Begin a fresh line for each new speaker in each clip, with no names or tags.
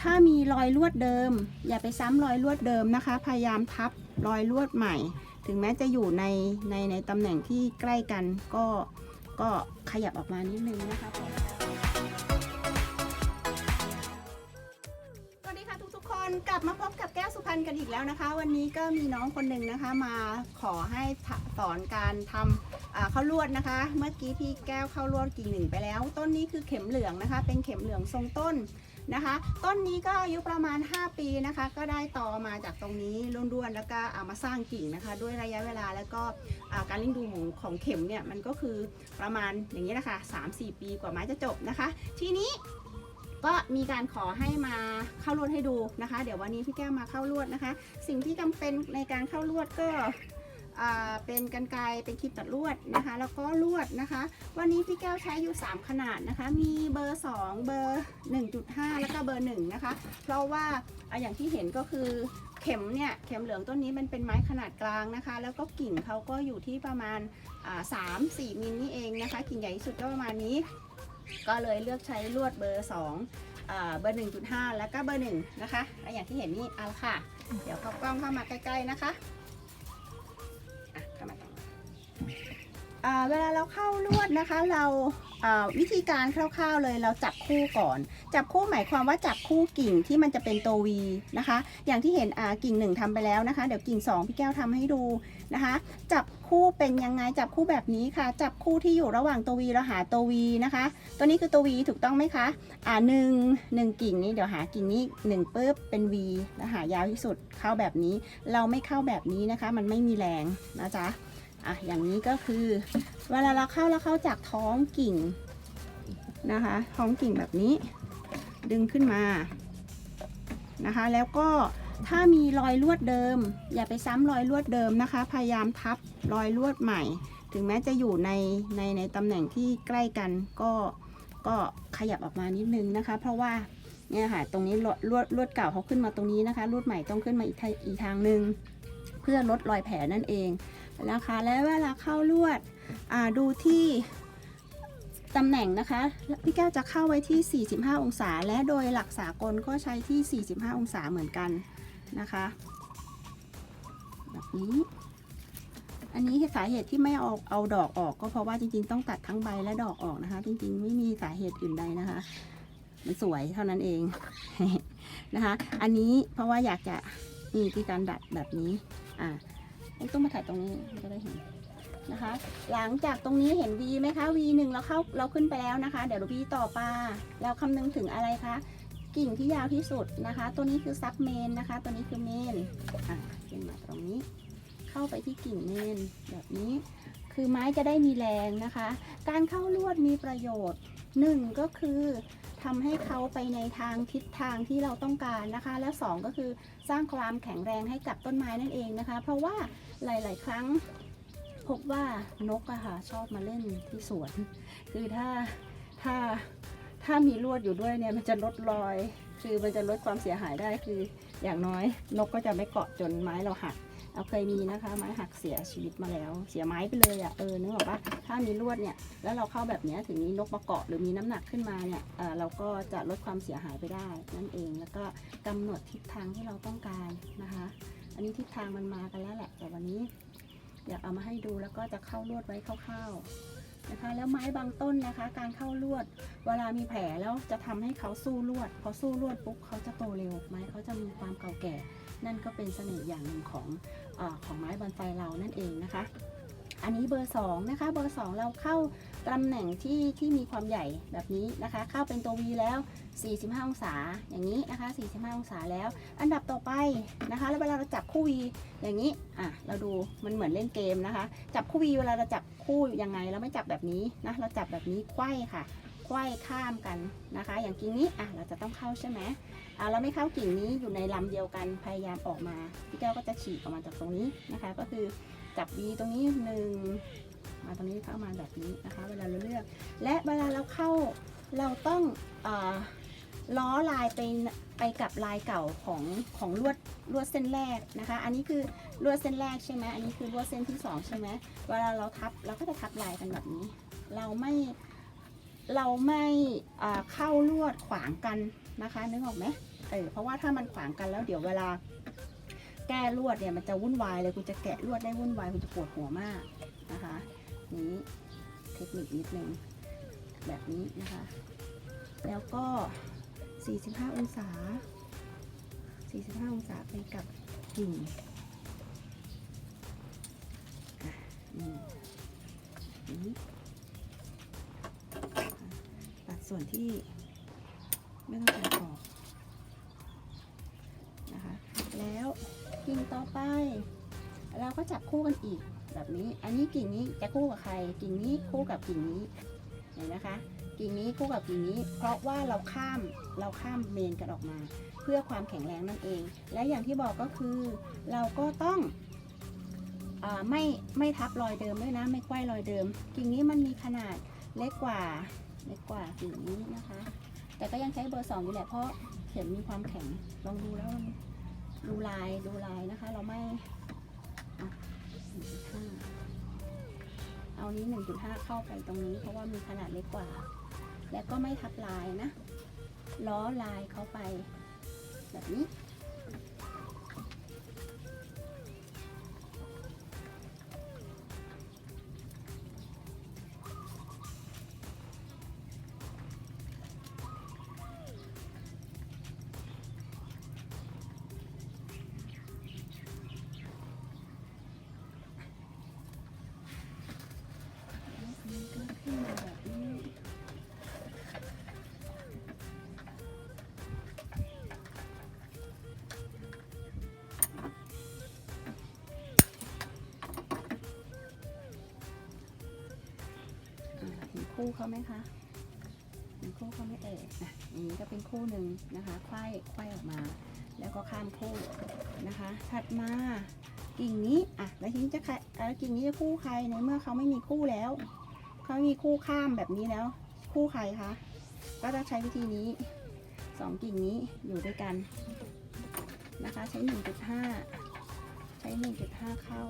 ถ้ามีรอยลวดเดิม อย่าไปซ้ำรอยลวดเดิมนะคะ พยายามทับรอยลวดใหม่ ถึงแม้จะอยู่ในในในตำแหน่งที่ใกล้กันก็ก็ขยับออกมานิดนึงนะคะสวัสดีค่ะทุกๆคนกลับมาพบกับแก้วสุพรรณกันอีกแล้วนะคะ วันนี้ก็มีน้องคนหนึ่งนะคะมาขอให้สอนการทำ อ่าข้าวลวดนะคะ เมื่อกี้พี่แก้วข้าวลวดกิ่งหนึ่งไปแล้ว ต้นนี้คือเข็มเหลืองนะคะ เป็นเข็มเหลืองทรงต้นนะคะ ต้นนี้ก็อายุประมาณ 5 ปีนะคะ ก็ได้ต่อมาจากตรงนี้ร่วนๆแล้วก็เอามาสร้างกิ่งนะคะ ด้วยระยะเวลาแล้วก็การเลี้ยงดูของของเข็มเนี่ยมันก็คือประมาณอย่างนี้นะคะ3-4 ปีกว่าไม้จะจบนะคะ ทีนี้ก็มีการขอให้มาเข้าลวดให้ดูนะคะ เดี๋ยววันนี้พี่แก้วมาเข้าลวดนะคะ สิ่งที่จำเป็นในการเข้าลวดก็ เป็นกันไกรเป็นคลิปตัดลวดนะคะ แล้วก็ลวดนะคะ วันนี้พี่แก้วใช้อยู่ 3 ขนาดนะคะ มีเบอร์ 2 เบอร์ 1.5 แล้วก็เบอร์ 1 นะคะ เพราะว่าอย่างที่เห็นก็คือเข็มเนี่ยเข็มเหลืองต้นนี้มันเป็นไม้ขนาดกลางนะคะ แล้วก็กิ่งเขาก็อยู่ที่ประมาณอ่า3 4มิลนี่เองนะคะ กิ่งใหญ่ที่สุดก็ประมาณนี้ ก็เลยเลือกใช้ลวดเบอร์2อ่าเบอร์1.5แล้วก็เบอร์1นะคะและอย่างที่เห็นนี่เอาค่ะ เดี๋ยวเข้ากล้องเข้ามาใกล้ๆนะคะ เวลาเราเข้าลวดนะคะ เราวิธีการคร่าวๆเลยเราจับคู่ก่อน จับคู่หมายความว่าจับคู่กิ่งที่มันจะเป็นตัววีนะคะ อย่างที่เห็นกิ่งหนึ่งทำไปแล้วนะคะ เดี๋ยวกิ่งสองพี่แก้วทำให้ดูนะคะ จับคู่เป็นยังไงจับคู่แบบนี้ค่ะ จับคู่ที่อยู่ระหว่างตัววีเราหาตัววีนะคะ ตัวนี้คือตัววีถูกต้องไหมคะอ่าหนึ่งหนึ่งกิ่งนี้เดี๋ยวหากิ่งนี้หนึ่งปุ๊บเป็น V แล้วหายาวที่สุดเข้าแบบนี้ เราไม่เข้าแบบนี้นะคะ มันไม่มีแรงนะจ๊ะ อะอย่างนี้ก็คือ เวลาเราเข้าเราเข้าจากท้องกิ่งนะคะ ท้องกิ่งแบบนี้ ดึงขึ้นมานะคะ แล้วก็ถ้ามีรอยลวดเดิม อย่าไปซ้ำรอยลวดเดิมนะคะ พยายามทับรอยลวดใหม่ ถึงแม้จะอยู่ในในในตำแหน่งที่ใกล้กันก็ก็ขยับออกมานิดนึงนะคะ เพราะว่าเนี่ยค่ะตรงนี้ลวดลวดลวดเก่าเขาขึ้นมาตรงนี้นะคะลวดใหม่ต้องขึ้นมาอีกทางอีกทางหนึ่ง เพื่อลดรอยแผลนั่นเองนะคะแล้วเวลาเข้าลวดดูที่ตำแหน่งนะคะพี่แก้วจะเข้าไว้ที่ 45 องศา และโดยหลักสากลก็ใช้ที่ 45 องศาเหมือนกันนะคะแบบนี้อันนี้สาเหตุที่ไม่เอาเอาดอกออกก็เพราะว่าจริงๆต้องตัดทั้งใบและดอกออกนะคะ จริงๆไม่มีสาเหตุอื่นใดนะคะ มันสวยเท่านั้นเองนะคะ อันนี้เพราะว่าอยากจะมีวิธีการดัดแบบนี้ อ่าต้องมาถ่ายตรงนี้จะได้เห็นนะคะ หลังจากตรงนี้เห็น V ไหมคะ V หนึ่งเราเข้าเราขึ้นไปแล้วนะคะ เดี๋ยวเรา V ต่อปลาแล้วคำนึงถึงอะไรคะกิ่งที่ยาวที่สุดนะคะ ตัวนี้คือซับเมนนะคะ ตัวนี้คือเมนอะขึ้นมาตรงนี้ เข้าไปที่กิ่งเมนแบบนี้ คือไม้จะได้มีแรงนะคะ การเข้าลวดมีประโยชน์หนึ่งก็คือทำให้เขาไปในทางทิศทางที่เราต้องการนะคะ และสองก็คือ สร้างความแข็งแรงให้กับต้นไม้นั่นเองนะคะ เพราะว่าหลาย ๆ ครั้งพบว่านกอะค่ะชอบมาเล่นที่สวน คือถ้าถ้าถ้ามีลวดอยู่ด้วยเนี่ยมันจะลดรอย คือมันจะลดความเสียหายได้คืออย่างน้อย นกก็จะไม่เกาะจนไม้เราหัก เอาเคยมีนะคะไม้หักเสียชีวิตมาแล้ว เสียไม้ไปเลยอะ่ะเออนึกออกปะถ้ามีลวดเนี่ยแล้วเราเข้าแบบนี้ถึงมีนกมาเกาะหรือมีน้ำหนักขึ้นมาเนี่ยเออเราก็จะลดความเสียหายไปได้นั่นเองแล้วก็กำหนดทิศทางที่เราต้องการนะคะ อันนี้ทิศทางมันมากันแล้วแหละแต่วันนี้อยากเอามาให้ดูแล้วก็จะเข้าลวดไว้คร่าวๆ นะคะ แล้วไม้บางต้นนะคะ การเข้าลวด เวลามีแผลแล้วจะทำให้เขาสู้ลวดพอสู้ลวดปุ๊บเขาจะโตเร็ว ไม้เขาจะมีความเก่าแก่ นั่นก็เป็นเสน่ห์อย่างหนึ่งของอของไม้บอนไซเรานั่นเองนะคะ อันนี้เบอร์2นะคะ เบอร์ 2 เราเข้า ตำแหน่งที่ที่มีความใหญ่แบบนี้นะคะ เข้าเป็นตัว V แล้ว 45 องศาอย่างนี้นะคะ 45 องศาแล้ว อันดับต่อไปนะคะ แล้วเวลาเราจับคู่ V อย่างนี้อะเราดูมันเหมือนเล่นเกมนะคะ จับคู่ V เวลาเราจับคู่ยังไงเราไม่จับแบบนี้นะเราจับแบบนี้ไขว้ค่ะไขว้ข้ามกันนะคะ อย่างกิ่งนี้อะเราจะต้องเข้าใช่ไหมอ่าเราไม่เข้ากิ่งนี้อยู่ในลำเดียวกันพยายามออกมาพี่แก้วก็จะฉีกออกมาจากตรงนี้นะคะ ก็คือจับวีตรงนี้หนึ่ง มาตรงนี้เข้ามาแบบนี้นะคะ เวลาเราเลือก และเวลาเราเข้าเราต้องอล้อลายไปไปกับลายเก่าของของลวดลวดเส้นแรกนะคะ อันนี้คือลวดเส้นแรกใช่ไหมอันนี้คือลวดเส้นที่สองใช่ไหมเวลาเราทับเราก็จะทับลายกันแบบนี้ เราไม่เราไม่เข้าลวดขวางกันนะคะนึกออกไหมเออเพราะว่าถ้ามันขวางกันแล้วเดี๋ยวเวลาแก้ลวดเนี่ยมันจะวุ่นวายเลยคุณจะแกะลวดได้วุ่นวายคุณจะปวดหัวมากนะคะ นี้เทคนิคนิดนึงแบบนี้นะคะ แล้วก็ 45 องศา 45 องศาไปกับกิ่งอะนี่อย่งตัดส่วนที่ไม่ต้องการออกนะคะ แล้วกิ่งต่อไป เราก็จับคู่กันอีก แบบนี้ อันนี้กิ่งนี้จะคู่กับใคร กิ่งนี้คู่กับกิ่งนี้ เห็นนะคะ กิ่งนี้คู่กับกิ่งนี้ เพราะว่าเราข้ามเราข้ามเมนกันออกมา เพื่อความแข็งแรงนั่นเอง และอย่างที่บอกก็คือ เราก็ต้องอไม่ไม่ทับรอยเดิมด้วยนะ ไม่ไขว้รอยเดิม กิ่งนี้มันมีขนาดเล็กกว่าเล็กกว่ากิ่งนี้นะคะ แต่ก็ยังใช้เบอร์สองอยู่แหละเพราะเข็มมีความแข็งลองดูแล้วดูลายดูลายนะคะ เราไม่ 1.5 เอานี้ 1.5 เข้าไปตรงนี้เพราะว่ามีขนาดเล็กกว่า และก็ไม่ทับลายนะ ล้อลายเข้าไปแบบนี้ คู่เขาไหมคะเห็นคู่เขาไม่เอ่ยอะอย่างนี้ก็เป็นคู่หนึ่งนะคะไขว้ไขว้ออกมา แล้วก็ข้ามคู่นะคะ ถัดมากิ่งนี้อะแล้วทีนี้จะใครอะแล้วกิ่งนี้จะคู่ใครในเมื่อเขาไม่มีคู่แล้วเขามีคู่ข้ามแบบนี้แล้ว คู่ใครคะก็จะใช้วิธีนี้สองกิ่งนี้อยู่ด้วยกันนะคะ ใช้ 1.5 ใช้ 1.5 เข้า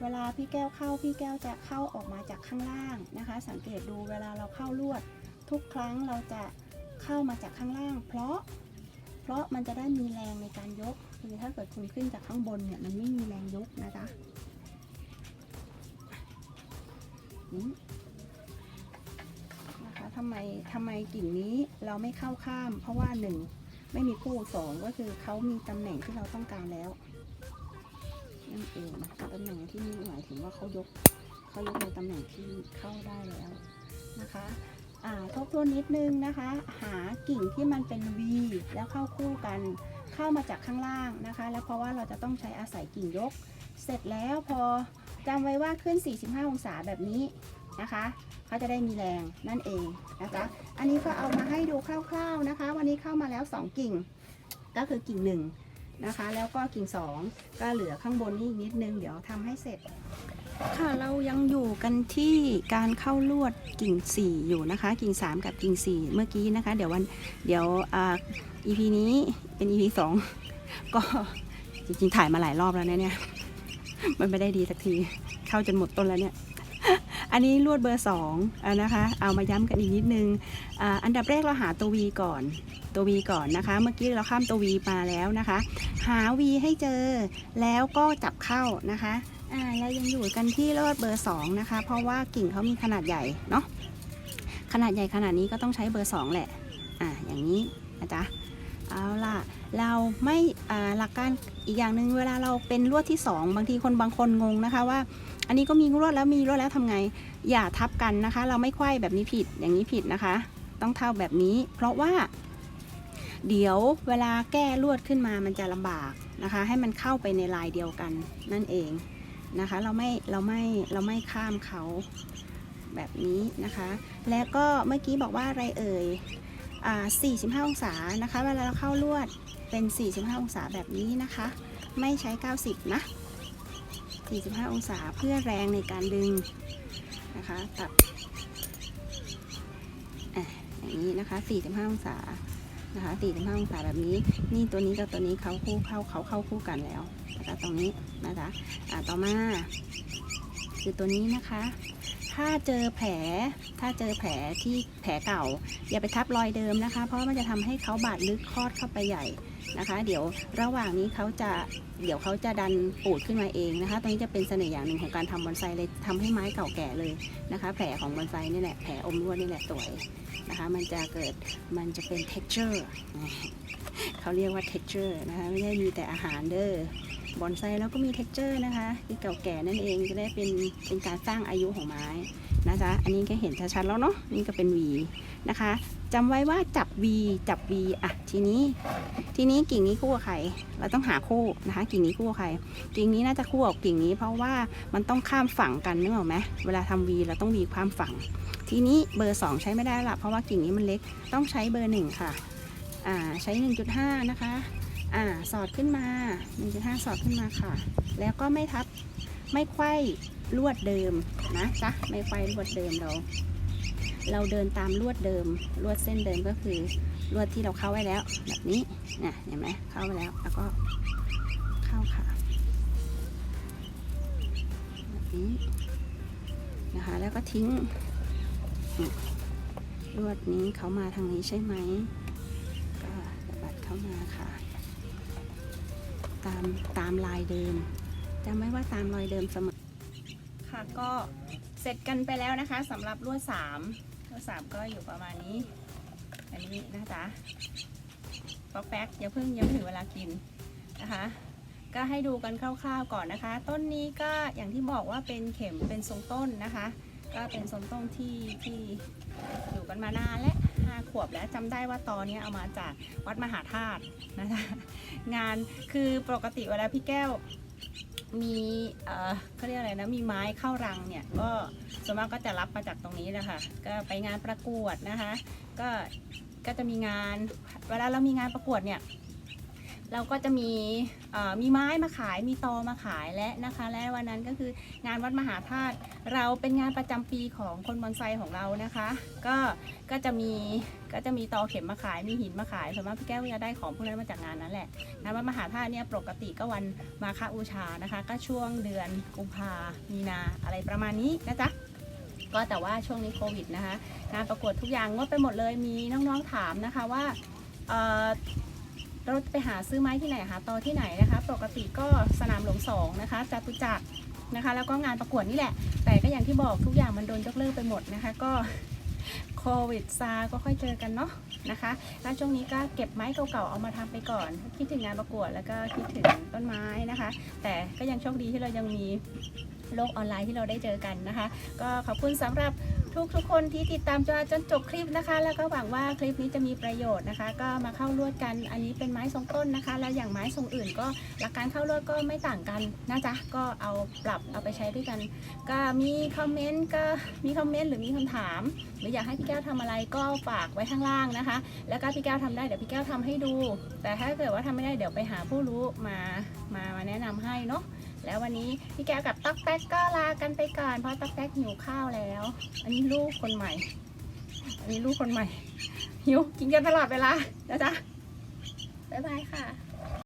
เวลาพี่แก้วเข้าพี่แก้วจะเข้าออกมาจากข้างล่างนะคะ สังเกตดูเวลาเราเข้าลวด ทุกครั้งเราจะเข้ามาจากข้างล่าง เพราะ เพราะมันจะได้มีแรงในการยกคือถ้าเกิดคุณขึ้นจากข้างบนเนี่ยมันไม่มีแรงยกนะจ๊ะนี่นะคะทำไมทำไมกิ่งนี้เราไม่เข้าข้าม เพราะว่าหนึ่งไม่มีคู่สองก็คือเขามีตำแหน่งที่เราต้องการแล้ว นั่นเองตำแหน่งที่นี่หมายถึงว่าเขายกเขายกในตำแหน่งที่เข้าได้แล้วนะคะอ่าทบทวนนิดนึงนะคะ หากิ่งที่มันเป็น V แล้วเข้าคู่กัน เข้ามาจากข้างล่างนะคะ แล้วเพราะว่าเราจะต้องใช้อาศัยกิ่งยก เสร็จแล้วพอจำไว้ว่าขึ้น 45 องศาแบบนี้นะคะเขาจะได้มีแรงนั่นเองนะคะ อันนี้ก็เอามาให้ดูคร่าว ๆนะคะ วันนี้เข้ามาแล้ว 2 กิ่ง ก็คือกิ่งหนึ่ง นะคะ แล้วก็กิ่งสองก็เหลือข้างบนนี่อีกนิดนึง เดี๋ยวทำให้เสร็จ ค่ะเรายังอยู่กันที่การเข้าลวดกิ่ง 4 อยู่นะคะ กิ่ง 3 กับกิ่ง 4 เมื่อกี้นะคะ เดี๋ยววันเดี๋ยวอ่า EP นี้เป็น EP 2ก็จริงๆถ่ายมาหลายรอบแล้วนะเนี่ย มันไม่ได้ดีสักที เข้าจนหมดต้นแล้วเนี่ยอันนี้ลวดเบอร์2อะนะคะ เอามาย้ำกันอีกนิดนึงออันดับแรกเราหาตัว V ก่อน ตัว V ก่อนนะคะ เมื่อกี้เราข้ามตัว V มาแล้วนะคะ หา V ให้เจอแล้วก็จับเข้านะคะอ่าเรายังอยู่กันที่ลวดเบอร์ 2 นะคะ เพราะว่ากิ่งเขามีขนาดใหญ่เนาะขนาดใหญ่ขนาดนี้ก็ต้องใช้เบอร์ 2 แหละอ่าอย่างนี้นะจ๊ะเอาล่ะเราไม่หลักการอีกอย่างหนึ่งเวลาเราเป็นลวดที่ 2 บางทีคนบางคนงงนะคะว่า อันนี้ก็มีลวดแล้วมีลวดแล้วทำไง อย่าทับกันนะคะ เราไม่ไขว้แบบนี้ผิดอย่างนี้ผิดนะคะ ต้องเท่าแบบนี้ เพราะว่า เดี๋ยวเวลาแก้ลวดขึ้นมามันจะลำบากนะคะ ให้มันเข้าไปในลายเดียวกันนั่นเองนะคะ เราไม่เราไม่เราไม่ข้ามเขาแบบนี้นะคะ แล้วก็เมื่อกี้บอกว่าอะไรเอ่ยอ่า45 องศานะคะ เวลาเราเข้าลวดเป็น 45 องศาแบบนี้นะคะ ไม่ใช้ 90 นะ 45 องศาเพื่อแรงในการดึงนะคะตัดอะอย่างนี้นะคะ 45 องศา นะคะ45องศาแบบนี้ นี่ตัวนี้กับตัวนี้เขาคู่เข้าเขาเข้าคู่กันแล้วนะคะตรงนี้นะคะอ่าต่อมา คือตัวนี้นะคะ ถ้าเจอแผลถ้าเจอแผลที่แผลเก่า อย่าไปทับรอยเดิมนะคะ เพราะมันจะทำให้เขาบาดลึกคลอดเข้าไปใหญ่ นะคะ เดี๋ยวระหว่างนี้เขาจะเดี๋ยวเขาจะดันปูดขึ้นมาเองนะคะ ตรงนี้จะเป็นเสน่ห์อย่างหนึ่งของการทำบอนไซเลยทำให้ไม้เก่าแก่เลยนะคะ แผลของบอนไซนี่แหละ แผลอมรวดนี่แหละสวยนะคะ มันจะเกิด มันจะเป็น texture เขาเรียกว่า texture นะคะ ไม่ได้มีแต่อาหารเด้อบอนไซแล้วก็มี texture นะคะที่เก่าแก่นั่นเอง จะได้เป็น เป็นการสร้างอายุของไม้นะจ๊ะอันนี้ก็เห็นชัดๆแล้วเนาะ นี่ก็เป็น V นะคะ จำไว้ว่าจับ V จับ V อะทีนี้ ทีนี้กิ่งนี้คู่กับใคร เราต้องหาคู่นะคะ กิ่งนี้คู่กับใคร กิ่งนี้น่าจะคู่กับกิ่งนี้ เพราะว่ามันต้องข้ามฝั่งกันนึกออกไหมเวลาทำ V เราต้อง V ข้ามฝั่ง ทีนี้เบอร์ 2 ใช้ไม่ได้ละเพราะว่ากิ่งนี้มันเล็กต้องใช้เบอร์ 1 ค่ะ อ่าใช้ 1.5 นะคะ อ่าสอดขึ้นมา 1.5 สอดขึ้นมาค่ะ แล้วก็ไม่ทับไม่ไขว้ลวดเดิมนะจ๊ะไม่ไขว้ลวดเดิมเรา เราเดินตามลวดเดิม ลวดเส้นเดิมก็คือลวดที่เราเข้าไว้แล้ว แบบนี้เนี่ยเห็นไหมเข้าไปแล้ว แล้วก็เข้าค่ะแบบนี้นะคะแล้วก็ทิ้งลวดนี้เขามาทางนี้ใช่ไหมก็สะบัดเข้ามาค่ะ ตามตามลายเดิมจำไว้ว่าตามรอยเดิมเสมอค่ะก็ เสร็จกันไปแล้วนะคะสำหรับลวดสามลวดสามก็อยู่ประมาณนี้ อันนี้นะจ๊ะป๊อกแป๊กอย่าเพิ่งยังไม่ถึงเวลากินนะคะ ก็ให้ดูกันคร่าวๆก่อนนะคะ ต้นนี้ก็อย่างที่บอกว่าเป็นเข็มเป็นทรงต้นนะคะ ก็เป็นทรงต้นที่ที่อยู่กันมานานและห้าขวบแล้วจำได้ว่าตอนนี้เอามาจากวัดมหาธาตุนะคะ งานคือปกติเวลาพี่แก้ว มีเอ่อเขาเรียกอะไรนะมีไม้เข้ารังเนี่ยก็ส่วนมากก็จะรับมาจากตรงนี้แหละค่ะก็ไปงานประกวดนะคะ ก็ก็จะมีงานเวลาเรามีงานประกวดเนี่ย เราก็จะมีมีไม้มาขายมีตอมาขายและนะคะ และวันนั้นก็คืองานวัดมหาธาตุเราเป็นงานประจำปีของคนบอนไซของเรานะคะ ก็ก็จะมีก็จะมีตอเข็มมาขายมีหินมาขายส่วนมากพี่แก้วจะได้ของพวกนั้นมาจากงานนั้นแหละงานวัดมหาธาตุเนี่ยปกติก็วันมาคบูชานะคะ ก็ช่วงเดือนกุมภามีนาอะไรประมาณนี้นะจ๊ะก็แต่ว่าช่วงนี้โควิดนะคะงานประกวดทุกอย่างงดไปหมดเลยมีน้องๆถามนะคะว่า เราไปหาซื้อไม้ที่ไหนหาตอที่ไหนนะคะ ปกติก็สนามหลวงสองนะคะจตุจักรนะคะ แล้วก็งานประกวดนี่แหละ แต่ก็อย่างที่บอกทุกอย่างมันโดนยกเลิกไปหมดนะคะ ก็โควิดซาก็ค่อยเจอกันเนาะนะคะแล้วช่วงนี้ก็เก็บไม้เก่าๆเอามาทำไปก่อน คิดถึงงานประกวดแล้วก็คิดถึงต้นไม้นะคะ แต่ก็ยังโชคดีที่เรายังมีโลกออนไลน์ที่เราได้เจอกันนะคะ ก็ขอบคุณสำหรับ ทุกทุกๆคนที่ติดตามจนจนจบคลิปนะคะ แล้วก็หวังว่าคลิปนี้จะมีประโยชน์นะคะ ก็มาเข้าลวดกันอันนี้เป็นไม้ทรงต้นนะคะ แล้วอย่างไม้ทรงอื่นก็หลักการเข้าลวดก็ไม่ต่างกันนะจ๊ะก็เอาปรับเอาไปใช้ด้วยกัน ก็มีคอมเมนต์ก็มีคอมเมนต์หรือมีคำถาม หรืออยากให้พี่แก้วทำอะไรก็ฝากไว้ข้างล่างนะคะ แล้วก็พี่แก้วทำได้เดี๋ยวพี่แก้วทำให้ดู แต่ถ้าเกิดว่าทำไม่ได้เดี๋ยวไปหาผู้รู้มามามาแนะนำให้เนาะ แล้ววันนี้พี่แก้วกับต๊อกแป๊กก็ลากันไปก่อนเพราะต๊อกแป๊กหิวข้าวแล้ว อันนี้ลูกคนใหม่ อันนี้ลูกคนใหม่หิวกินกันตลอดเวลานะจ๊ะบ๊ายบายค่ะ